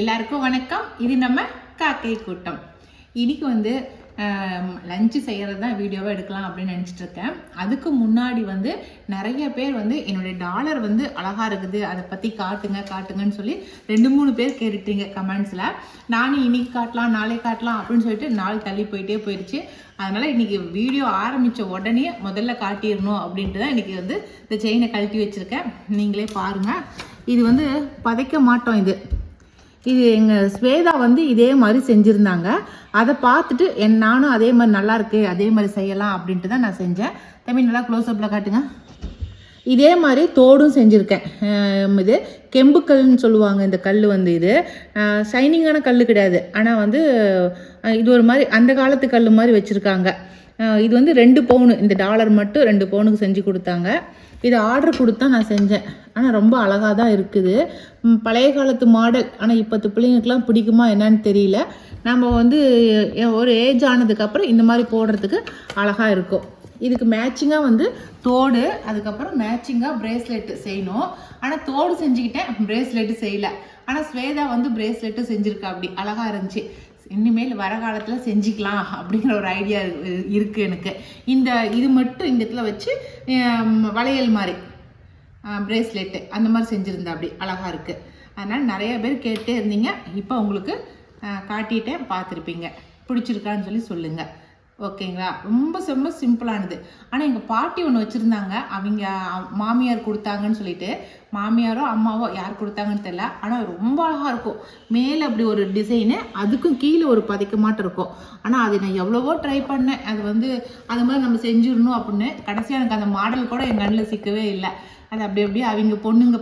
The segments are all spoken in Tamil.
எல்லாருக்கும் வணக்கம். இது நம்ம காக்கை கூட்டம். இன்னைக்கு வந்து லஞ்சு செய்கிறது தான் வீடியோவாக எடுக்கலாம் அப்படின்னு நினச்சிட்டு இருக்கேன். அதுக்கு முன்னாடி வந்து நிறைய பேர் வந்து என்னுடைய டாலர் வந்து அழகாக இருக்குது. அதை பற்றி காட்டுங்க காட்டுங்கன்னு சொல்லி ரெண்டு மூணு பேர் கேட்டுட்டீங்க கமெண்ட்ஸில் நானும் இன்னைக்கு காட்டலாம் நாளை காட்டலாம் அப்படின்னு சொல்லிட்டு நாள் தள்ளி போயிட்டே போயிடுச்சு அதனால் இன்றைக்கி வீடியோ ஆரம்பித்த உடனே முதல்ல காட்டிடணும் அப்படின்ட்டு தான் இன்னைக்கு வந்து இந்த செயினை கழட்டி வச்சுருக்கேன். நீங்களே பாருங்கள் இது வந்து பதைக்க மாட்டோம் இது. இது எங்கள் ஸ்வேதா வந்து இதே மாதிரி செஞ்சுருந்தாங்க. அதை பார்த்துட்டு என் நானும் அதே மாதிரி நல்லா இருக்கு அதே மாதிரி செய்யலாம் அப்படின்ட்டு தான் நான் செஞ்சேன். தம்பி நல்லா க்ளோஸ்அப்பில் காட்டுங்க. இதே மாதிரி தோடும் செஞ்சுருக்கேன். இது இது கெம்புக்கல்னு சொல்லுவாங்க இந்த கல் வந்து இது. ஷைனிங்கான கல் கிடையாது. ஆனால் வந்து இது ஒரு மாதிரி அந்த காலத்து கல் மாதிரி வச்சுருக்காங்க. இது வந்து ரெண்டு பவுனு இந்த டாலர் மட்டும் ரெண்டு பவுனுக்கு செஞ்சு கொடுத்தாங்க. இதை ஆர்டர் கொடுத்தா நான் செஞ்சேன். ஆனால் ரொம்ப அழகாக தான் இருக்குது பழைய காலத்து மாடல் ஆனால் இப்போத்து பிள்ளைங்களுக்குலாம் பிடிக்குமா என்னன்னு தெரியல. நம்ம வந்து ஒரு ஏஜ் ஆனதுக்கப்புறம் இந்த மாதிரி போடுறதுக்கு அழகாக இருக்கும். இதுக்கு மேட்சிங்காக வந்து தோடு அதுக்கப்புறம் மேட்சிங்காக பிரேஸ்லெட்டு செய்யணும். ஆனால் தோடு செஞ்சுக்கிட்டேன் பிரேஸ்லெட்டு செய்யல. ஆனால் ஸ்வேதா வந்து பிரேஸ்லெட்டு செஞ்சுருக்கா அப்படி. அழகாக இருந்துச்சு. இனிமேல் வர காலத்தில் செஞ்சுக்கலாம் அப்படிங்கிற ஒரு ஐடியா இருக்குது எனக்கு. இந்த இது மட்டும் இந்த இடத்துல வச்சு வளையல் மாதிரி பிரேஸ்லெட்டு அந்த மாதிரி செஞ்சுருந்தா அப்படி அழகாக இருக்குது அதனால் நிறைய பேர் கேட்டே இருந்தீங்க. இப்போ உங்களுக்கு காட்டிட்டேன் பார்த்துருப்பீங்க. பிடிச்சிருக்கான்னு சொல்லி சொல்லுங்கள் ஓகேங்களா? ரொம்ப ரொம்ப சிம்பிளானது. ஆனால் எங்கள் பாட்டி ஒன்று வச்சுருந்தாங்க. அவங்க மாமியார் கொடுத்தாங்கன்னு சொல்லிட்டு மாமியாரோ அம்மாவோ யார் கொடுத்தாங்கன்னு தெரில ஆனால் ரொம்ப அழகாக இருக்கும். மேலே அப்படி ஒரு டிசைனு அதுக்கும் கீழே ஒரு பதைக்க மாட்டம் இருக்கும். ஆனால் அது நான் எவ்வளவோ ட்ரை பண்ணேன். அது வந்து அது மாதிரி நம்ம செஞ்சிடணும் அப்படின்னு கடைசியாக எனக்கு அந்த மாடல் கூட என் கண்ணில் சிக்கவே இல்லை. அது அப்படி அப்படியே அவங்க பொண்ணுங்க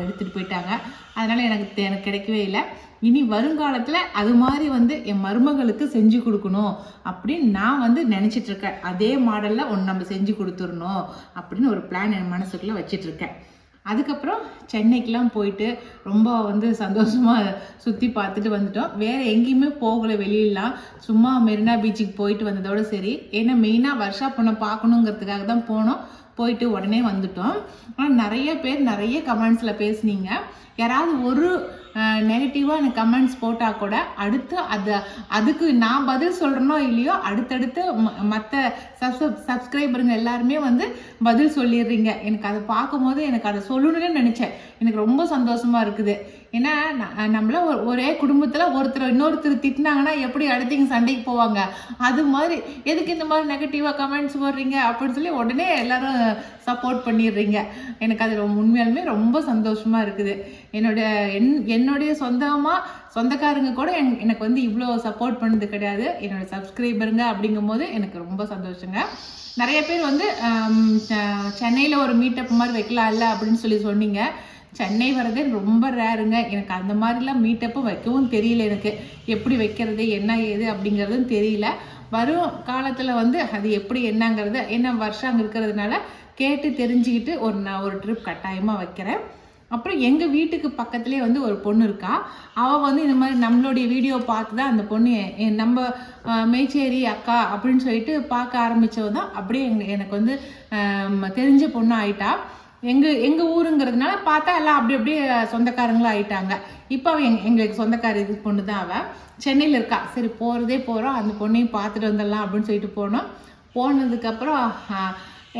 எடுத்துகிட்டு போயிட்டாங்க. அதனால் எனக்கு தெ- எனக்கு கிடைக்கவே இல்லை. இனி வருங்காலத்தில் அது மாதிரி வந்து என் மருமகளுக்கு செஞ்சு கொடுக்கணும் அப்படின்னு நான் வந்து நினச்சிட்டு இருக்கேன். அதே மாடலில் ஒன்று நம்ம செஞ்சு கொடுத்துடணும் அப்படின்னு ஒரு பிளான் என் மனசுக்குள்ளே வச்சிட்ருக்கேன் அதுக்கப்புறம் சென்னைக்கெலாம் போயிட்டு ரொம்ப வந்து சந்தோஷமாக சுற்றி பார்த்துட்டு வந்துட்டோம். வேறு எங்கேயுமே போகலை வெளியிலலாம். சும்மா மெரினா பீச்சுக்கு போயிட்டு வந்ததோட சரி. ஏன்னா மெயினாக வருஷா பொண்ணை பார்க்கணுங்கிறதுக்காக தான் போனோம். போயிட்டு உடனே வந்துட்டோம். ஆனால் நிறைய பேர் நிறைய கமெண்ட்ஸில் பேசுனீங்க. யாராவது ஒரு நெகட்டிவாக எனக்கு கமெண்ட்ஸ் போட்டால் கூட அடுத்து அதை அதுக்கு நான் பதில் சொல்கிறனோ இல்லையோ அடுத்தடுத்து மற்ற சப்ஸ்கிரைப் சப்ஸ்கிரைபருங்க எல்லாருமே வந்து பதில் சொல்லிடுறீங்க. எனக்கு அதை பார்க்கும்போது எனக்கு அதை சொல்லணும்னு நினச்சேன். எனக்கு ரொம்ப சந்தோஷமாக இருக்குது ஏன்னா நம்மள ஒரே குடும்பத்தில் ஒருத்தர் இன்னொருத்தர் திட்டினாங்கன்னா எப்படி அடுத்தவங்க சண்டைக்கு போவாங்க? அது மாதிரி எதுக்கு இந்த மாதிரி நெகட்டிவாக கமெண்ட்ஸ் போடுறீங்க? அப்படின்னு சொல்லி உடனே எல்லாரும் சப்போர்ட் பண்ணிடுறீங்க. எனக்கு அது ரொம்ப உண்மையாலுமே ரொம்ப சந்தோஷமாக இருக்குது. என்னோட என் என்னுடைய சொந்தமாக சொந்தக்காரங்க கூட என் எனக்கு வந்து இவ்வளோ சப்போர்ட் பண்ணது கிடையாது. என்னோடய சப்ஸ்கிரைபருங்க அப்படிங்கும்போது எனக்கு ரொம்ப சந்தோஷங்க. நிறைய பேர் வந்து சென்னையில் ஒரு மீட்டப் மாதிரி வைக்கலாம்ல அப்படின்னு சொல்லி சொன்னீங்க. சென்னை வரதே ரொம்ப ரேருங்க. எனக்கு அந்த மாதிரிலாம் மீட்டப்பும் வைக்கவும் தெரியல எனக்கு. எப்படி வைக்கிறது என்ன ஏது அப்படிங்கிறதும் தெரியல. வரும் காலத்தில் வந்து அது எப்படி என்னங்கிறது என்ன வருஷம் அங்கே இருக்கிறதுனால கேட்டு தெரிஞ்சுக்கிட்டு ஒரு நான் ஒரு ட்ரிப் கட்டாயமாக வைக்கிறேன். அப்புறம் எங்கள் வீட்டுக்கு பக்கத்துலேயே வந்து ஒரு பொண்ணு இருக்கா. அவள் வந்து இந்த மாதிரி நம்மளுடைய வீடியோ பார்த்து தான் அந்த பொண்ணு நம்ம மேச்சேரி அக்கா அப்படின்னு சொல்லிட்டு பார்க்க ஆரம்பித்தவ தான். அப்படியே எங்க- எனக்கு வந்து தெரிஞ்ச பொண்ணு ஆயிட்டா எங்கள் எங்கள் ஊருங்கிறதுனால பார்த்தா எல்லாம் அப்படி அப்படியே சொந்தக்காரங்களும் ஆயிட்டாங்க. இப்போ அவள் எங் எங்களுக்கு சொந்தக்கார இது பொண்ணு தான் அவள் சென்னையில் இருக்கா. சரி போகிறதே போகிறோம் அந்த பொண்ணையும் பார்த்துட்டு வந்துடலாம் அப்படின்னு சொல்லிட்டு போனோம். போனதுக்கப்புறம்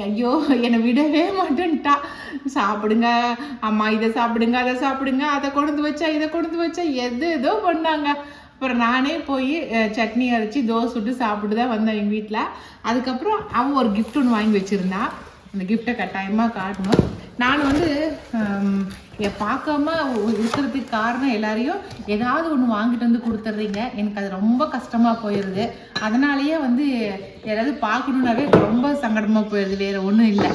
ஐயோ என்னை விடவே மாட்டேன்ட்டா. சாப்பிடுங்க அம்மா இதை சாப்பிடுங்க அதை சாப்பிடுங்க அதை கொண்டு வச்சா இதை கொண்டு வச்சா எது ஏதோ பண்ணாங்க. அப்புறம் நானே போய் சட்னி அரைச்சி தோசை சுட்டு சாப்பிட்டு தான் வந்தேன் எங்கள் வீட்டில் அதுக்கப்புறம் அவன் ஒரு கிஃப்ட் ஒன்று வாங்கி வச்சுருந்தா. அந்த கிஃப்டை கட்டாயமாக காட்டணும். நான் வந்து பார்க்காம இருக்கிறதுக்கு காரணம் எல்லாரையும் ஏதாவது ஒன்று வாங்கிட்டு வந்து கொடுத்துட்றீங்க. எனக்கு அது ரொம்ப கஷ்டமாக போயிடுது அதனாலேயே வந்து யாராவது பார்க்கணுன்னாவே ரொம்ப சங்கடமாக போயிடுது வேறு ஒன்றும் இல்லை.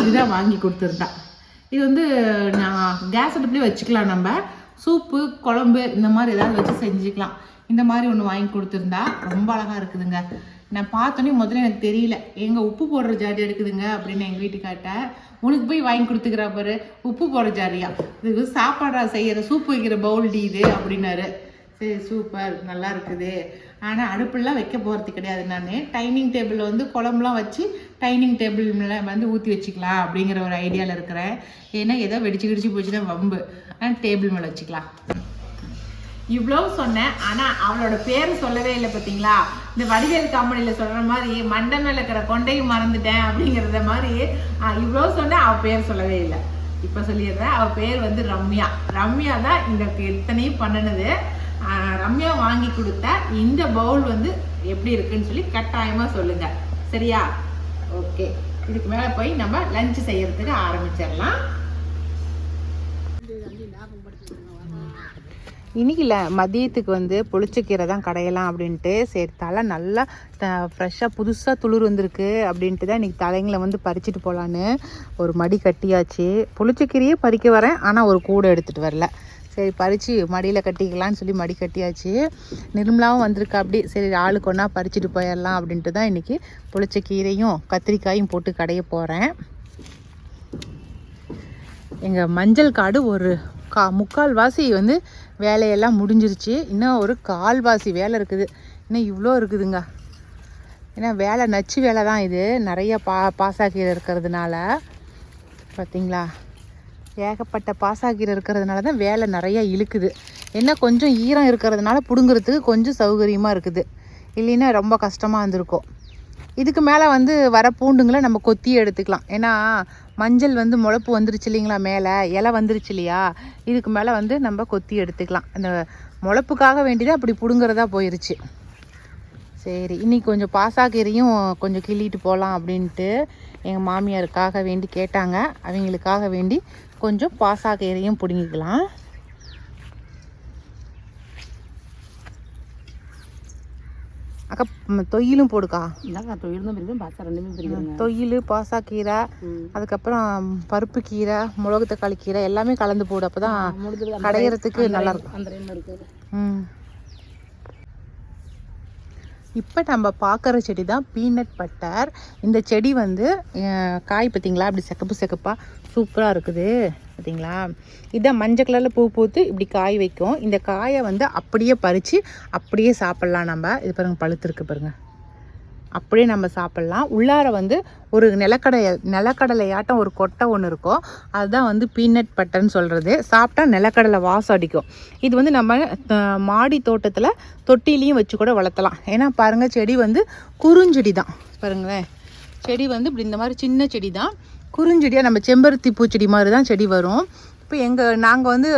இதுதான் வாங்கி கொடுத்துருந்தா. இது வந்து நான் கேஸ் அடுப்புலேயே வச்சுக்கலாம் நம்ம. சூப்பு குழம்பு இந்த மாதிரி ஏதாவது வச்சு செஞ்சுக்கலாம். இந்த மாதிரி ஒன்று வாங்கி கொடுத்துருந்தா ரொம்ப அழகாக இருக்குதுங்க. நான் பார்த்தோன்னே முதல்ல எனக்கு தெரியல. எங்கள் உப்பு போடுற ஜாடி எடுக்குதுங்க? அப்படின்னு எங்கள் வீட்டுக்காட்ட உனக்கு போய் வாங்கி கொடுத்துக்கிறா பாரு உப்பு போடுற ஜாடியா இது சாப்பாடா செய்கிற சூப் வைக்கிற பவுல்டி இது அப்படின்னாரு. சரி சூப்பர் நல்லா இருக்குது. ஆனால் அடுப்புலாம் வைக்க போகிறது கிடையாது. நான் டைனிங் டேபிளில் வந்து குழம்புலாம் வச்சு டைனிங் டேபிள் மேலே வந்து ஊற்றி வச்சுக்கலாம் அப்படிங்கிற ஒரு ஐடியாவில் இருக்கிறேன். ஏன்னா ஏதோ வெடிச்சு கிடிச்சு போச்சுன்னா வம்பு. ஆனால் டேபிள் மேலே வச்சுக்கலாம். இவ்வளோ சொன்னேன் ஆனால் அவளோட பேர் சொல்லவே இல்லை பார்த்தீங்களா இந்த வடிவேல் காமெடியில் சொல்கிற மாதிரி மண்டை இருக்கிற கொண்டையும் மறந்துட்டேன் அப்படிங்கிறத மாதிரி இவ்வளோ சொன்னேன் அவள் பேர் சொல்லவே இல்லை. இப்போ சொல்லிடுறேன் அவள் பேர் வந்து ரம்யா. ரம்யா தான் இந்த இத்தனையும் பண்ணினது. ரம்யா வாங்கி கொடுத்த இந்த பவுல் வந்து எப்படி இருக்குன்னு சொல்லி கட்டாயமாக சொல்லுங்க. சரியா? ஓகே. இதுக்கு மேலே போய் நம்ம லஞ்ச் செய்யறதுக்கு ஆரம்பிச்சிடலாம். இன்னைக்கு இல்லை மதியத்துக்கு வந்து புளிச்சக்கீரை தான் கடையலாம் அப்படின்ட்டு சரி தலை நல்லா ஃப்ரெஷ்ஷாக புதுசாக துளிர் வந்திருக்கு அப்படின்ட்டு தான் இன்றைக்கி தலைங்களை வந்து பறிச்சுட்டு போகலான்னு ஒரு மடி கட்டியாச்சு. புளிச்சக்கீரையே பறிக்க வரேன் ஆனால் ஒரு கூடை எடுத்துகிட்டு வரல. சரி பறித்து மடியில் கட்டிக்கலான்னு சொல்லி மடி கட்டியாச்சு. நிர்மலாவும் வந்திருக்கா அப்படி சரி ஆளுக்கு ஒன்றா பறிச்சுட்டு போயிடலாம் அப்படின்ட்டு தான் இன்றைக்கி புளிச்சக்கீரையும் கத்திரிக்காயும் போட்டு கடைய போகிறேன் எங்கள் மஞ்சள் காடு ஒரு கா முக்கால்வாசி வந்து வேலையெல்லாம் முடிஞ்சிருச்சு. இன்னும் ஒரு கால்வாசி வேலை இருக்குது. இன்னும் இவ்வளோ இருக்குதுங்க. ஏன்னா வேலை நச்சு வேலை தான் இது. நிறைய பா பாசாக்கீரை இருக்கிறதுனால. பார்த்தீங்களா ஏகப்பட்ட பாசாக்கீரை இருக்கிறதுனால தான் வேலை நிறைய இழுக்குது. என்ன கொஞ்சம் ஈரம் இருக்கிறதுனால பிடுங்குறதுக்கு கொஞ்சம் சௌகரியமாக இருக்குது. இல்லைன்னா ரொம்ப கஷ்டமாக இருந்திருக்கும். இதுக்கு மேலே வந்து வர பூண்டுங்களை நம்ம கொத்தி எடுத்துக்கலாம். ஏன்னா மஞ்சள் வந்து முளப்பு வந்துருச்சு இல்லைங்களா மேலே? இலை வந்துருச்சு இல்லையா? இதுக்கு மேலே வந்து நம்ம கொத்தி எடுத்துக்கலாம். அந்த முளப்புக்காக வேண்டிதான் அப்படி பிடுங்குறதா போயிருச்சு. சரி இன்னைக்கு கொஞ்சம் பாசாக்கீரையும் கொஞ்சம் கிள்ளிட்டு போகலாம் அப்படின்ட்டு எங்கள் மாமியாருக்காக வேண்டி கேட்டாங்க. அவங்களுக்காக வேண்டி கொஞ்சம் பாசாக்கீரையும் பிடுங்கிக்கலாம். அக்கா ம், தொய்யிலும் போடுக்கா. இந்தாங்க தொழில் தான் பிரிக்கும் பாசா ரெண்டுமே பிரிக்கிறேங்க தொயில் பாசாக்கீரை அதுக்கப்புறம் பருப்பு கீரை மிளகு தக்காளி கீரை எல்லாமே கலந்து போடு அப்போ தான் கடையிறதுக்கு நல்லா இருக்கும். அந்த ம். இப்போ நம்ம பார்க்குற செடி தான் பீனட் பட்டர். இந்த செடி வந்து காய் பார்த்தீங்களா? இப்படி செக்கப்பு செக்கப்பாக சூப்பராக இருக்குது பார்த்தீங்களா இதான் மஞ்சள் கலரில் பூ பூத்து இப்படி காய் வைக்கும். இந்த காயை வந்து அப்படியே பறித்து அப்படியே சாப்பிட்லாம் நம்ம. இது பாருங்கள் பழுத்திருக்கு பாருங்க. அப்படியே நம்ம சாப்பிட்லாம். உள்ளார வந்து ஒரு நிலக்கடலை நிலக்கடலையாட்டம் ஒரு கொட்டை ஒன்று இருக்கும் அதுதான் வந்து பீனட் பட்டர்னு சொல்கிறது சாப்பிட்டா நிலக்கடலை வாசம் அடிக்கும். இது வந்து நம்ம மாடி தோட்டத்தில் தொட்டிலையும் வச்சு கூட வளர்த்தலாம். ஏன்னா பாருங்கள் செடி வந்து குறுஞ்செடி தான் பாருங்களேன். செடி வந்து இப்படி இந்த மாதிரி சின்ன செடி தான் குறிஞ்செடியாக நம்ம செம்பருத்தி பூச்செடி மாதிரி தான் செடி வரும். இப்போ எங்கள் நாங்கள் வந்து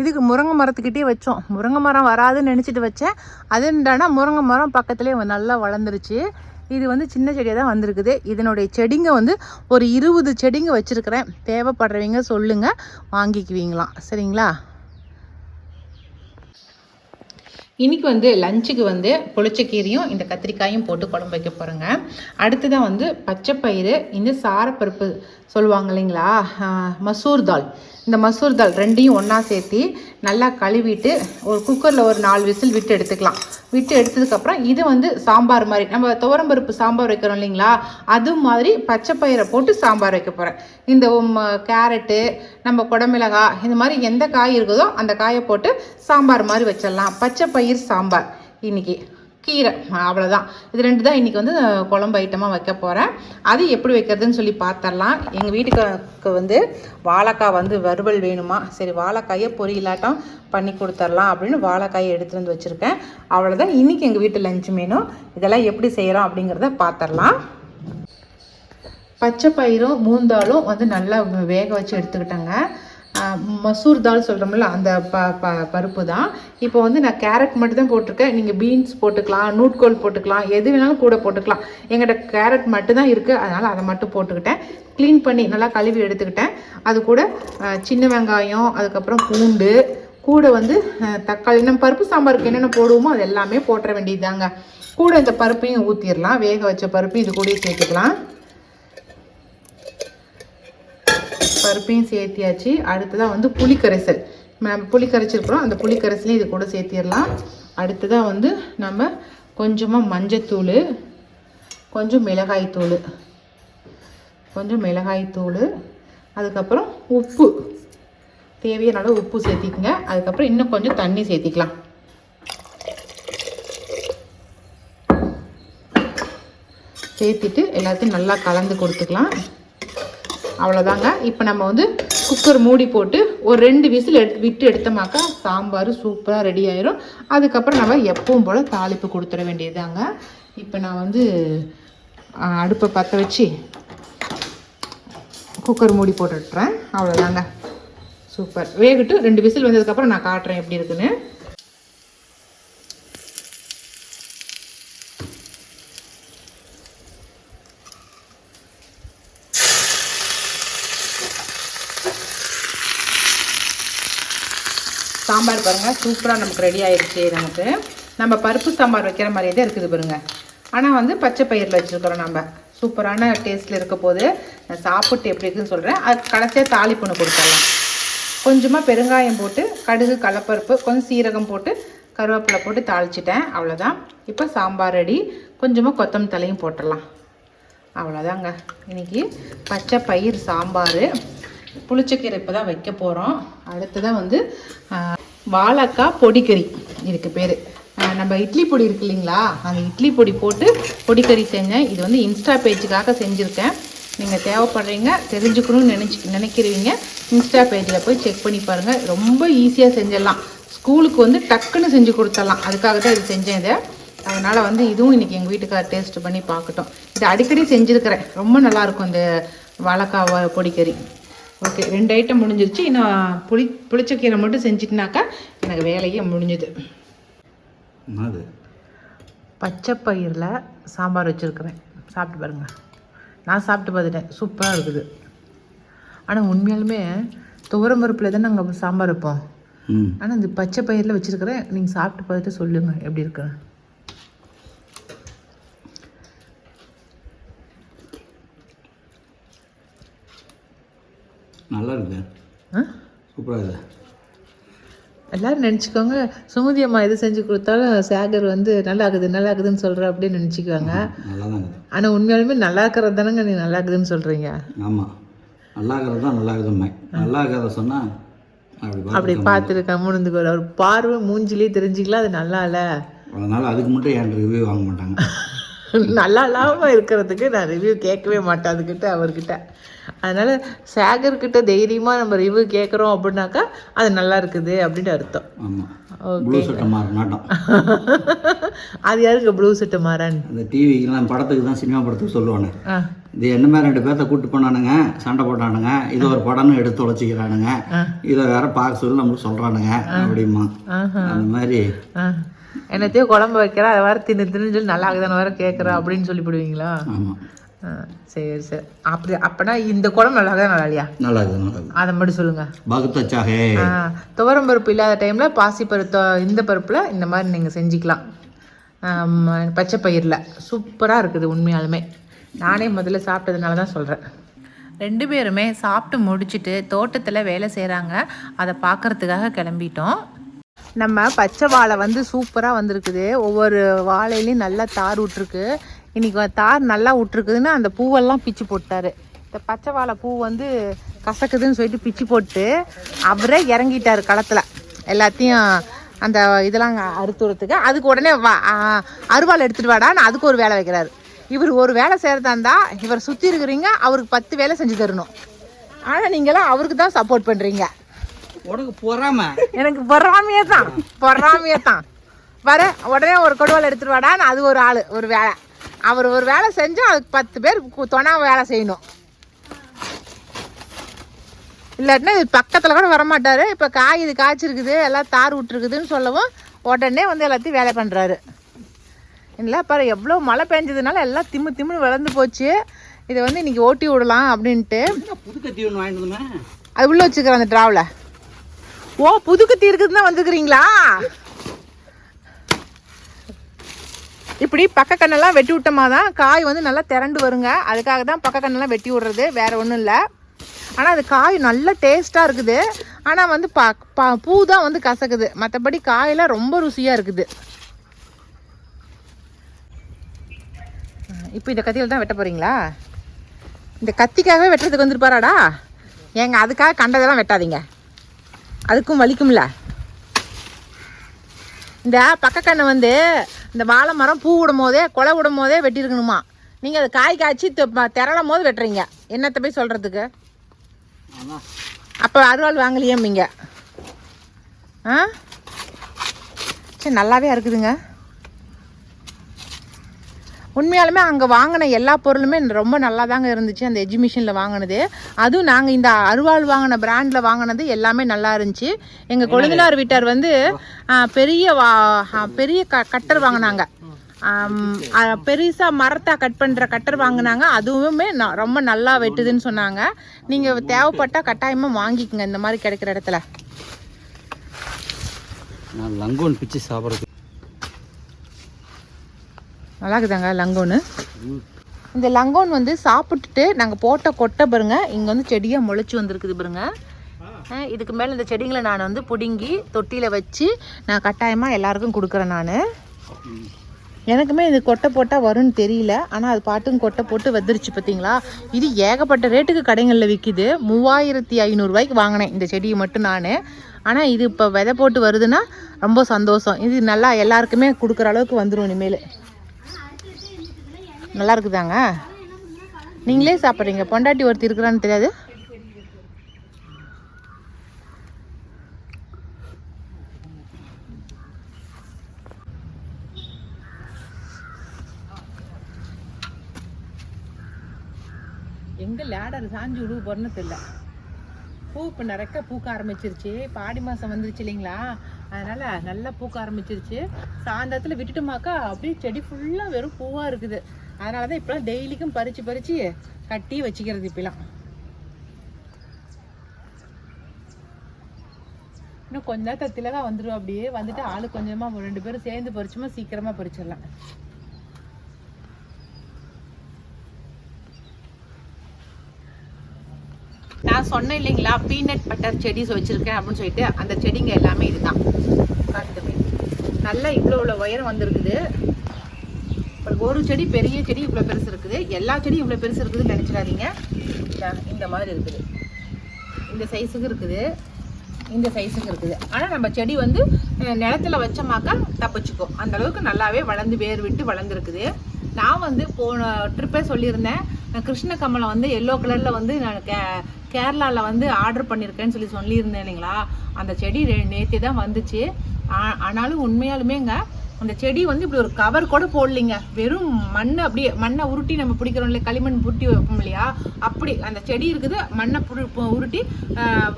இதுக்கு முருங்கை மரத்துக்கிட்டே வச்சோம். முருங்கை மரம் வராதுன்னு நினச்சிட்டு வச்சேன். அது என்னடானா முருங்கை மரம் பக்கத்துலேயே நல்லா வளர்ந்துருச்சு. இது வந்து சின்ன செடியாக தான் வந்திருக்குது. இதனுடைய செடிங்க வந்து ஒரு இருபது செடிங்க வச்சுருக்கிறேன். தேவைப்படுறவங்க சொல்லுங்கள் வாங்கிக்குவீங்களாம். சரிங்களா? இன்றைக்கி வந்து லஞ்சுக்கு வந்து புளிச்சக்கீரையும் இந்த கத்திரிக்காயும் போட்டு குழம்பு வைக்க போகிறேங்க அடுத்ததான் வந்து பச்சைப்பயிறு இந்த சாரப்பருப்பு சொல்லுவாங்க இல்லைங்களா? மசூர் தால் இந்த மசூர் தால் ரெண்டையும் ஒன்றா சேர்த்து நல்லா கழுவிட்டு ஒரு குக்கரில் ஒரு நாலு விசில் விட்டு எடுத்துக்கலாம். விட்டு எடுத்ததுக்கப்புறம் இது வந்து சாம்பார் மாதிரி. நம்ம துவரம்பருப்பு சாம்பார் வைக்கிறோம் இல்லைங்களா? அது மாதிரி பச்சை பயிரை போட்டு சாம்பார் வைக்க போகிறேன் இந்த கேரட்டு நம்ம குடமிளகாய் இந்த மாதிரி எந்த காய் இருக்குதோ அந்த காயை போட்டு சாம்பார் மாதிரி வச்சிடலாம். பச்சை பயிர் சாம்பார் இன்றைக்கி கீரை. அவ்வளோதான் இது ரெண்டு தான் இன்றைக்கி வந்து குழம்பு ஐட்டமாக வைக்க போகிறேன் அது எப்படி வைக்கிறதுன்னு சொல்லி பார்த்துடலாம் எங்கள் வீட்டுக்கு வந்து வாழைக்காய் வந்து வறுவல் வேணுமா? சரி வாழைக்காயை பொரியலாட்டம் பண்ணி கொடுத்துர்லாம் அப்படின்னு வாழைக்காயை எடுத்துகிட்டு வந்து வச்சுருக்கேன். அவ்வளோதான் இன்றைக்கி எங்கள் வீட்டு லஞ்ச் மெனு இதெல்லாம் எப்படி செய்கிறோம் அப்படிங்கிறத பார்த்துடலாம் பச்சை பயிரும் மூந்தாலும் வந்து நல்லா வேக வச்சு எடுத்துக்கிட்டேங்க. மசூர் தால் சொல்கிறோம்ல அந்த ப ப பருப்பு தான். இப்போ வந்து நான் கேரட் மட்டும் தான் போட்டிருக்கேன். நீங்கள் பீன்ஸ் போட்டுக்கலாம் நூட்கோல் போட்டுக்கலாம் எது வேணாலும் கூட போட்டுக்கலாம். எங்கிட்ட கேரட் மட்டும் தான் இருக்குது அதனால் அதை மட்டும் போட்டுக்கிட்டேன். க்ளீன் பண்ணி நல்லா கழுவி எடுத்துக்கிட்டேன். அது கூட சின்ன வெங்காயம் அதுக்கப்புறம் பூண்டு கூட வந்து தக்காளி. நம்ம பருப்பு சாம்பாருக்கு என்னென்ன போடுவோமோ அது எல்லாமே போட்டுற வேண்டியதுதாங்க. கூட இந்த பருப்பையும் ஊற்றிடலாம் வேக வச்ச பருப்பு இது கூடயே சேர்த்துக்கலாம். பருப்பையும் சேர்த்தியாச்சு. அடுத்ததாக வந்து புளி கரைசல் நம்ம புளி கரைச்சிருக்கிறோம் அந்த புளி கரைசலையும் இது கூட சேர்த்திடலாம். அடுத்ததாக வந்து நம்ம கொஞ்சமாக மஞ்சத்தூள் கொஞ்சம் மிளகாய்த்தூள் கொஞ்சம் மிளகாய்த்தூள் அதுக்கப்புறம் உப்பு. தேவையான அளவு உப்பு சேர்த்திக்கங்க. அதுக்கப்புறம் இன்னும் கொஞ்சம் தண்ணி சேர்த்திக்கலாம். சேர்த்திட்டு எல்லாத்தையும் நல்லா கலந்து கொடுத்துக்கலாம். அவ்வளோதாங்க இப்போ நம்ம வந்து குக்கர் மூடி போட்டு ஒரு ரெண்டு விசில் எடு விட்டு எடுத்தோமாக்கா சாம்பார் சூப்பராக ரெடி ஆயிரும். அதுக்கப்புறம் நம்ம எப்பவும் போல் தாளிப்பு கொடுத்துட வேண்டியதுதாங்க. இப்போ நான் வந்து அடுப்பை பற்ற வச்சு குக்கர் மூடி போட்டுட்டுறேன். அவ்வளோதாங்க சூப்பர் வேகட்டு ரெண்டு விசில் வந்ததுக்கப்புறம் நான் காட்டுறேன் எப்படி இருக்குன்னு சாம்பார் பாருங்கள் சூப்பராக நமக்கு ரெடி ஆயிடுச்சு நமக்கு. நம்ம பருப்பு சாம்பார் வைக்கிற மாதிரியே தான் இருக்குது பாருங்க. ஆனால் வந்து பச்சை பயிரில் வச்சுருக்கிறோம் நம்ம. சூப்பரான டேஸ்ட்டில் இருக்க போது நான் சாப்பிட்டு எப்படி இருக்குன்னு சொல்கிறேன் அது கடைசியாக தாளிப்புன்னு கொடுத்துடலாம். கொஞ்சமாக பெருங்காயம் போட்டு கடுகு கடலப்பருப்பு கொஞ்சம் சீரகம் போட்டு கருவேப்பிலை போட்டு தாளிச்சிட்டேன். அவ்வளோதான் இப்போ சாம்பார் ரெடி கொஞ்சமாக கொத்தமல்லி தலையும் போட்டுடலாம். அவ்வளோதாங்க இன்னைக்கு பச்சை பயிர் சாம்பார். புளிச்சக்கீரை இப்போ தான் வைக்க போகிறோம் அடுத்து தான் வந்து வாழைக்காய் பொடிக்கறி இதுக்கு பேர். நம்ம இட்லி பொடி இருக்கு இல்லைங்களா? அந்த இட்லி பொடி போட்டு பொடிக்கறி செஞ்சேன். இது வந்து இன்ஸ்டா பேஜுக்காக செஞ்சுருக்கேன். நீங்கள் தேவைப்படுறீங்க தெரிஞ்சுக்கணும்னு நினச்சி நினைக்கிறீங்க இன்ஸ்டா பேஜில் போய் செக் பண்ணி பாருங்கள் ரொம்ப ஈஸியாக செஞ்சிடலாம். ஸ்கூலுக்கு வந்து டக்குன்னு செஞ்சு கொடுத்துடலாம். அதுக்காக தான் இது செஞ்சேன் இதை. அதனால் வந்து இதுவும் இன்றைக்கி எங்கள் வீட்டுக்கார் டேஸ்ட் பண்ணி பார்க்கட்டும். இது அடிக்கடி செஞ்சுருக்கிறேன். ரொம்ப நல்லாயிருக்கும் இந்த வாழைக்காய் வ- பொடிக்கறி. ஓகே ரெண்டு ஐட்டம் முடிஞ்சிருச்சு. இன்னும் புளி புளிச்சக்கீரை மட்டும் செஞ்சிட்டுனாக்கா எனக்கு வேலையே முடிஞ்சுது. பச்சை பயிரில் சாம்பார் வச்சுருக்கிறேன். சாப்பிட்டு பாருங்க. நான் சாப்பிட்டு பார்த்துட்டேன். சூப்பராக இருக்குது. ஆனால் உண்மையாலுமே துவரம் பருப்பில் தான் நாங்கள் சாம்பார் வைப்போம். ஆனால் இந்த பச்சை பயிரில் வச்சுருக்கிறேன். நீங்கள் சாப்பிட்டு பார்த்துட்டு சொல்லுங்கள் எப்படி இருக்கு? நல்லா இருக்கு சூப்பராக இருக்குது எல்லாரும் நினச்சிக்கோங்க சுமதி அம்மா எது செஞ்சு கொடுத்தாலும் சேகர் வந்து நல்லா இருக்குது நல்லா இருக்குதுன்னு சொல்கிற அப்படின்னு நினச்சிக்குவாங்க ஆனால் உண்மையாலுமே நல்லா இருக்கிறது தானேங்க நீ நல்லா இருக்குதுன்னு சொல்கிறீங்க ஆமாம் நல்லா இருக்கிறது தான் நல்லா இருக்குதுமே நல்லா இருக்கிறத சொன்னால் அப்படி அப்படி பார்த்து பார்த்துருக்கேன் முழுந்துக்கு ஒரு பார்வை மூஞ்சிலேயே தெரிஞ்சுக்கலாம் அது நல்லா இல்லை. அதனால் அதுக்கு மட்டும் என் ரிவ்யூ வாங்க மாட்டாங்க. நல்லா இல்லாமல் இருக்கிறதுக்கு நான் ரிவ்யூ கேட்கவே மாட்டேன் அதுக்கிட்ட அவர்கிட்ட. அதனால் சேகர்கிட்ட தைரியமாக நம்ம ரிவ்யூ கேட்குறோம் அப்படின்னாக்கா அது நல்லா இருக்குது அப்படின்னு அர்த்தம். ஓகே அது யாருக்கு ப்ளூ சட்டு மாறன்? அந்த டிவிக்கெலாம் படத்துக்கு தான் சினிமா படத்துக்கு சொல்லுவானு. இது என்ன மாதிரி ரெண்டு பேர்த்த கூட்டு போனானுங்க சண்டை போட்டானுங்க இது ஒரு படம்னு எடுத்து உழைச்சிக்கிறானுங்க இதை வேற பார்க்க சொல்லி நம்மளுக்கு சொல்கிறானுங்க அப்படிமா. அந்த மாதிரி என்னத்தையும் குழம்பு வைக்கிற அதை வேறு தின்னு தின்னு சொல்லி நல்லா இருக்குதானே வேறு கேட்குறா அப்படின்னு சொல்லி போடுவீங்களா சரி சரி. அப்படி அப்பனா இந்த குழம்பு நல்லா இருக்குதா நல்லா இல்லையா நல்லா இருக்குது நல்லா இருக்குது அதை மட்டும் சொல்லுங்க. பகுத்தச்சாகே. துவரம் பருப்பு இல்லாத டைமில் பாசி பருப்பு இந்த பருப்பில் இந்த மாதிரி நீங்கள் செஞ்சுக்கலாம். பச்சை பயிரில். சூப்பராக இருக்குது உண்மையாலுமே. நானே முதல்ல சாப்பிட்டதுனால தான் சொல்கிறேன் ரெண்டு பேருமே சாப்பிட்டு முடிச்சுட்டு தோட்டத்தில் வேலை செய்கிறாங்க அதை பார்க்கறதுக்காக கிளம்பிட்டோம். நம்ம பச்சை வாழை வந்து சூப்பராக வந்திருக்குது. ஒவ்வொரு வாழையிலையும் நல்லா தார் விட்ருக்கு இன்னைக்கு தார் நல்லா விட்ருக்குதுன்னு அந்த பூவெல்லாம் பிச்சு போட்டாரு. இந்த பச்சை வாழை பூ வந்து கசக்குதுன்னு சொல்லிட்டு பிச்சு போட்டு அவரே இறங்கிட்டார் களத்தில். எல்லாத்தையும் அந்த இதெல்லாம் அறுத்துறதுக்கு அதுக்கு உடனே வா ஆ, அருவாள் வாடான்னு அதுக்கு ஒரு வேலை வைக்கிறாரு. இவர் ஒரு வேலை செய்கிறதா இருந்தால் இவர் சுற்றி இருக்கிறீங்க அவருக்கு பத்து வேலை செஞ்சு தரணும். ஆனால் நீங்களாம் அவருக்கு தான் சப்போர்ட் பண்ணுறீங்க உனக்கு பொறாம. எனக்கு பொறாமையே தான். பொறாமையே தான். வர உடனே ஒரு கொடுவல் எடுத்துட்டு வாடான்னு அது ஒரு ஆள் ஒரு வேலை. அவர் ஒரு வேலை செஞ்சா அதுக்கு பத்து பேர் துணை வேலை செய்யணும். இல்லாட்டினா இது பக்கத்தில் கூட வரமாட்டாரு. இப்போ காய் இது காய்ச்சிருக்குது எல்லாம் தார் விட்டுருக்குதுன்னு சொல்லவும் உடனே வந்து எல்லாத்தையும் வேலை பண்ணுறாரு இல்லை பாரு எவ்வளோ மழை பெஞ்சதுனால எல்லாம் திம்மு திம்முன்னு வளர்ந்து போச்சு. இதை வந்து இன்னைக்கு ஓட்டி விடலாம் அப்படின்ட்டு. புது கத்தி ஒன்று வாங்கிட்டு அது உள்ள வச்சுக்கிறேன் அந்த டிராவில் ஓ புது கத்தி இருக்குதுன்னு வந்துக்கிறீங்களா இப்படி பக்க கண்ணெல்லாம் வெட்டி விட்டோமா தான் காய் வந்து நல்லா திரண்டு வருங்க. அதுக்காக தான் பக்க கண்ணெல்லாம் வெட்டி விடுறது வேறு ஒன்றும் இல்லை. ஆனால் அது காய் நல்ல டேஸ்ட்டாக இருக்குது. ஆனால் வந்து பா ப பூ தான் வந்து கசக்குது. மற்றபடி காயெல்லாம் ரொம்ப ருசியாக இருக்குது. இப்போ இந்த கத்தியில் தான் வெட்ட போகிறீங்களா இந்த கத்திக்காகவே வெட்டுறதுக்கு வந்துருப்பாராடா? ஏங்க அதுக்காக கண்டதெல்லாம் வெட்டாதீங்க. அதுக்கும் வலிக்கும்ல. இந்த பக்கக்கண்ணை வந்து இந்த வாழை மரம் பூ விடும் போதே கொலை விடும் போதே வெட்டியிருக்கணுமா? நீங்கள் அது காய் காய்ச்சி திரளும் போது வெட்டுறீங்க. என்னத்தை போய் சொல்கிறதுக்கு அப்போ அருவாள் வாங்கலையேம்பிங்க ஆ? சரி நல்லாவே இருக்குதுங்க. உண்மையாலுமே அங்கே வாங்கின எல்லா பொருளுமே ரொம்ப நல்லா தாங்க இருந்துச்சு அந்த எஜிபிஷனில் வாங்கினது. அதுவும் நாங்கள் இந்த அருவாள் வாங்கின பிராண்டில் வாங்கினது எல்லாமே நல்லா இருந்துச்சு. எங்கள் கொழுந்தனார் வீட்டார் வந்து பெரிய வா பெரிய க கட்டர் வாங்கினாங்க. பெருசாக மரத்தை கட் பண்ணுற கட்டர் வாங்கினாங்க. அதுவுமே ரொம்ப நல்லா வெட்டுதுன்னு சொன்னாங்க. நீங்கள் தேவைப்பட்டால் கட்டாயமாக வாங்கிக்கோங்க இந்த மாதிரி கிடைக்கிற இடத்துல. நான் லங்கோன் பிச்சு சாப்பிட்றது நல்லா இருக்குதாங்க லங்கோனு? இந்த லங்கோன் வந்து சாப்பிட்டுட்டு நாங்கள் போட்ட கொட்டை பாருங்க இங்கே வந்து செடியாக முளைச்சி வந்திருக்குது பாருங்க. இதுக்கு மேலே இந்த செடிங்களை நான் வந்து பிடுங்கி தொட்டியில் வச்சு நான் கட்டாயமாக எல்லாருக்கும் கொடுக்குறேன் நான். எனக்குமே இது கொட்டை போட்டால் வரும்னு தெரியல ஆனால் அது பாட்டும் கொட்டை போட்டு வந்துருச்சு பார்த்தீங்களா இது ஏகப்பட்ட ரேட்டுக்கு கடைகளில் விற்கிது மூவாயிரத்தி ஐநூறுரூவாய்க்கு வாங்கினேன் இந்த செடியை மட்டும் நான். ஆனால் இது இப்போ விதை போட்டு வருதுன்னா ரொம்ப சந்தோஷம். இது நல்லா எல்லாருக்குமே கொடுக்குற அளவுக்கு வந்துடும் இனிமேல். நல்லா இருக்குதாங்க நீங்களே சாப்பிட்றீங்க. பொண்டாட்டி ஒருத்தர் இருக்கிறான்னு தெரியாது. எங்க லேடர் சாஞ்சு விடுவு போறேன்னு தெரியல. பூ இப்போ நிறைக்க பூக்க ஆரம்பிச்சிருச்சு. இப்போ ஆடி மாதம் வந்துருச்சு இல்லைங்களா? அதனால நல்லா பூக்க ஆரம்பிச்சிருச்சு. சாயந்தரத்தில் விட்டுட்டுமாக்கா அப்படியே செடி ஃபுல்லாக வெறும் பூவாக இருக்குது. அதனால தான் இப்போலாம் டெய்லிக்கும் பறித்து பறித்து கட்டி வச்சுக்கிறது இப்பெல்லாம். இன்னும் கொஞ்ச நேரத்தில் தான் வந்துடும் அப்படியே. வந்துட்டு ஆளு கொஞ்சமாக ரெண்டு பேரும் சேர்ந்து பறிச்சுமா சீக்கிரமாக பறிச்சிடலாம். நான் சொன்னேன் இல்லைங்களா பீனட் பட்டர் செடிஸ் வச்சுருக்கேன் அப்படின்னு சொல்லிட்டு அந்த செடிங்க எல்லாமே இதுதான். காட்டுதுமே நல்லா இவ்வளோ இவ்வளோ உயரம் வந்திருக்குது. ஒரு செடி பெரிய செடி இவ்வளோ பெருசு இருக்குது. எல்லா செடியும் இவ்வளோ பெருசு இருக்குதுன்னு நினச்சிடாதீங்க. இந்த மாதிரி இருக்குது. இந்த சைஸுக்கு இருக்குது. இந்த சைஸுக்கு இருக்குது. ஆனால் நம்ம செடி வந்து நிலத்தில் நிலத்துல வச்சோமாக்கா தப்பிச்சுக்கும். அந்த அளவுக்கு நல்லாவே வளர்ந்து வேர் விட்டு வளர்ந்துருக்குது. நான் வந்து போன ட்ரிப்பே சொல்லியிருந்தேன். கிருஷ்ண கமலம் வந்து எல்லோ கலரில் வந்து நான் கே கேரளாவில் வந்து ஆர்டர் பண்ணியிருக்கேன்னு சொல்லி சொல்லியிருந்தேன் இல்லைங்களா? அந்த செடி நேற்று தான் வந்துச்சு. ஆனாலும் உண்மையாலுமேங்க அந்த செடி வந்து இப்படி ஒரு கவர் கூட போடலைங்க. வெறும் மண்ணை அப்படியே மண்ணை உருட்டி நம்ம பிடிக்கிறோம் இல்லையா? களிமண் புட்டி வைப்போம் இல்லையா? அப்படி அந்த செடி இருக்குது மண்ணை புரு உருட்டி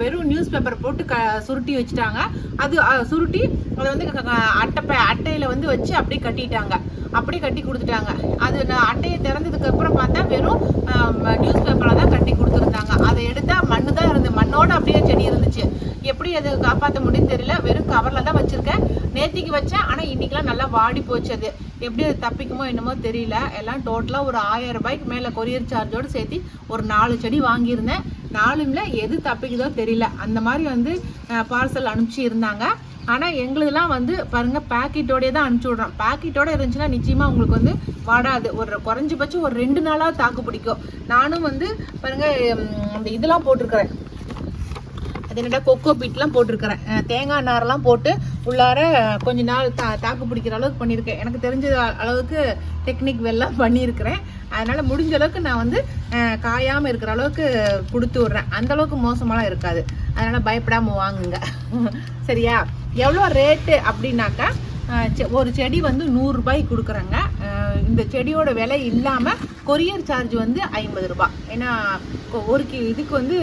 வெறும் நியூஸ் பேப்பர் போட்டு க சுருட்டி வச்சுட்டாங்க. அது சுருட்டி அதை வந்து அட்டை அட்டையில் வந்து வச்சு அப்படியே கட்டிட்டாங்க. அப்படியே கட்டி கொடுத்துட்டாங்க. அது நான் அட்டையை திறந்ததுக்கு அப்புறம் பார்த்தா வெறும் நியூஸ் பேப்பரில் தான் கட்டி கொடுத்துருந்தாங்க. அதை எடுத்தா மண்ணு தான் இருந்து மண்ணோட அப்படியே செடி இருந்துச்சு. எப்படி அது காப்பாற்ற முடியும்னு தெரியல. வெறும் கவரில் தான் வச்சுருக்கேன். நேத்திக்கு வச்சேன். ஆனால் இன்றைக்கெலாம் நல்லா வாடி போச்சு அது. எப்படி அது தப்பிக்குமோ என்னமோ தெரியல. எல்லாம் டோட்டலாக ஒரு ஆயிரம் ரூபாய்க்கு மேலே கொரியர் சார்ஜோடு சேர்த்து ஒரு நாலு செடி வாங்கியிருந்தேன். நாலுமில் எது தப்பிக்குதோ தெரியல. அந்த மாதிரி வந்து பார்சல் அனுப்பிச்சி இருந்தாங்க. ஆனால் எங்களுதெல்லாம் வந்து பாருங்க பேக்கெட்டோடய தான் அனுப்பிச்சி விட்றோம். பேக்கெட்டோடு இருந்துச்சுன்னா நிச்சயமாக உங்களுக்கு வந்து வாடாது. ஒரு குறைஞ்சபட்சம் ஒரு ரெண்டு நாளாக தாக்கு பிடிக்கும். நானும் வந்து பாருங்க இந்த அந்த இதெல்லாம் போட்டிருக்கிறேன். அது என்னடா கொக்கோ பீட்லாம் போட்டிருக்கிறேன். தேங்காய் நாரெல்லாம் போட்டு உள்ளார கொஞ்ச நாள் தா தாக்கு பிடிக்கிற அளவுக்கு பண்ணியிருக்கேன். எனக்கு தெரிஞ்ச அளவுக்கு டெக்னிக் வெல்லாம் பண்ணியிருக்கிறேன். அதனால் முடிஞ்ச அளவுக்கு நான் வந்து காயாமல் இருக்கிற அளவுக்கு கொடுத்து விட்றேன். அந்தளவுக்கு மோசமாகலாம் மோசமாலாம் இருக்காது. அதனால் பயப்படாமல் வாங்குங்க. சரியா? எவ்வளோ ரேட்டு அப்படின்னாக்கா செ- ஒரு செடி வந்து நூறுரூபாய்க்கு கொடுக்குறாங்க. இந்த செடியோட விலை இல்லாமல் கொரியர் சார்ஜ் வந்து ஐம்பது ரூபாய். ஏன்னா ஒரு கி இதுக்கு வந்து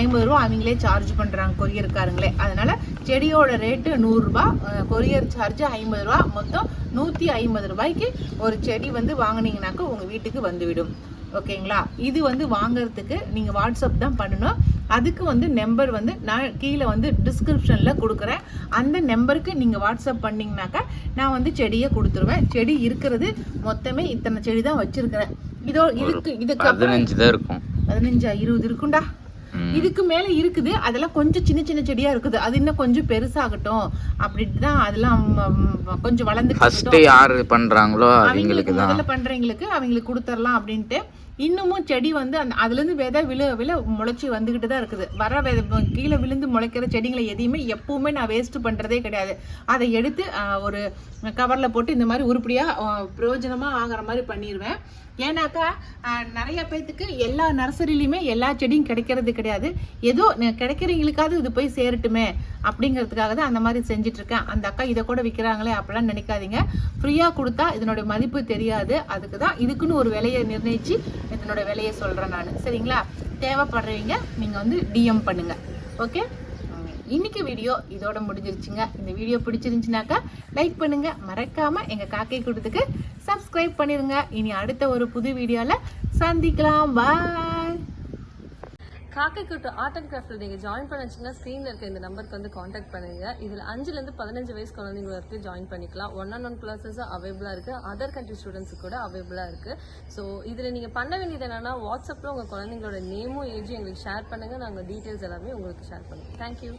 ஐம்பது ரூபா அவங்களே சார்ஜ் பண்ணுறாங்க கொரியர்காரங்களே. அதனால செடியோட ரேட்டு நூறுரூபா கொரியர் சார்ஜ் ஐம்பது ரூபா. மொத்தம் நூற்றி ஐம்பது ரூபாய்க்கு ஒரு செடி வந்து வாங்குனீங்கனாக்கா உங்கள் வீட்டுக்கு வந்துவிடும். ஓகேங்களா? இது வந்து வாங்குறதுக்கு நீங்கள் வாட்ஸ்அப் தான் பண்ணணும். அதுக்கு வந்து நம்பர் வந்து நான் கீழே வந்து டிஸ்கிரிப்ஷனில் கொடுக்குறேன். அந்த நம்பருக்கு நீங்கள் வாட்ஸ்அப் பண்ணிங்கனாக்கா நான் வந்து செடியை கொடுத்துருவேன். செடி இருக்கிறது மொத்தமே இத்தனை செடி தான் வச்சுருக்கிறேன். இதோ இதுக்கு இதுக்கு பதினஞ்சு தான் இருக்கும். பதினஞ்சா இருபது இருக்கும்டா. இதுக்கு மேல இருக்குது. அதெல்லாம் கொஞ்சம் சின்ன சின்ன செடியா இருக்குது. அது இன்னும் கொஞ்சம் பெருசாகட்டும் அப்படின்ட்டு தான் அதெல்லாம் கொஞ்சம் வளர்ந்து ஃபர்ஸ்ட் யாரு பண்றாங்களோ அவங்களுக்கு முதல்ல பண்றவங்களுக்கு அவங்களுக்கு கொடுத்துடலாம் அப்படின்ட்டு இன்னமும் செடி வந்து அந்த அதுலேருந்து விதை விழு விழ முளைச்சி வந்துக்கிட்டு தான் இருக்குது. வர விதை கீழே விழுந்து முளைக்கிற செடிங்களை எதையுமே எப்பவுமே நான் வேஸ்ட் பண்ணுறதே கிடையாது. அதை எடுத்து ஒரு கவரில் போட்டு இந்த மாதிரி உருப்படியாக பிரயோஜனமாக ஆகிற மாதிரி பண்ணிடுவேன் ஏன்னாக்கா நிறைய பேர்த்துக்கு எல்லா நர்சரிலையுமே எல்லா செடியும் கிடைக்கிறது கிடையாது. ஏதோ கிடைக்கிறவங்களுக்காவது இது போய் சேரட்டுமே அப்படிங்கிறதுக்காக தான் அந்த மாதிரி செஞ்சுட்டு இருக்கேன் அந்த அக்கா இதை கூட விற்கிறாங்களே அப்படிலாம் நினைக்காதீங்க. ஃப்ரீயாக கொடுத்தா இதனுடைய மதிப்பு தெரியாது. அதுக்கு தான் இதுக்குன்னு ஒரு விலையை நிர்ணயித்து இதனோட விலையை சொல்கிறேன் நான். சரிங்களா? தேவைப்படுறவங்க நீங்கள் வந்து டிஎம் பண்ணுங்கள் ஓகே? இன்னைக்கு வீடியோ இதோட முடிஞ்சிருச்சுங்க. இந்த வீடியோ பிடிச்சிருந்துச்சுனாக்கா லைக் பண்ணுங்கள் மறக்காமல் எங்கள் காக்கை கூட்டத்துக்கு சப்ஸ்கிரைப் பண்ணிடுங்க இனி அடுத்த ஒரு புது வீடியோவில் சந்திக்கலாம். பாய் காக்கை கூட்டு ஆர்ட் அண்ட் கிராஃப்டில் நீங்கள் ஜாயின் பண்ணிச்சுன்னா ஸ்க்ரீனில் இருக்க இந்த நம்பருக்கு வந்து காண்டாக்ட் பண்ணுங்க. இதில் அஞ்சுலேருந்து பதினஞ்சு வயசு குழந்தைங்க வரைக்கும் ஜாயின் பண்ணிக்கலாம். ஒன் ஆன் ஒன் கிளாஸஸும் அவைபிளாக இருக்குது அதர் கண்ட்ரி ஸ்டூடெண்ட்ஸுக்கு கூட அவைபிளாக இருக்குது ஸோ இதில் நீங்கள் பண்ண வேண்டியது என்னென்னா வாட்ஸ்அப்பில் உங்கள் குழந்தைங்களோட நேமும் ஏஜும் எங்களுக்கு ஷேர் பண்ணுங்கள் நாங்கள் டீட்டெயில்ஸ் எல்லாமே உங்களுக்கு ஷேர் பண்ணுவோம். தேங்க்யூ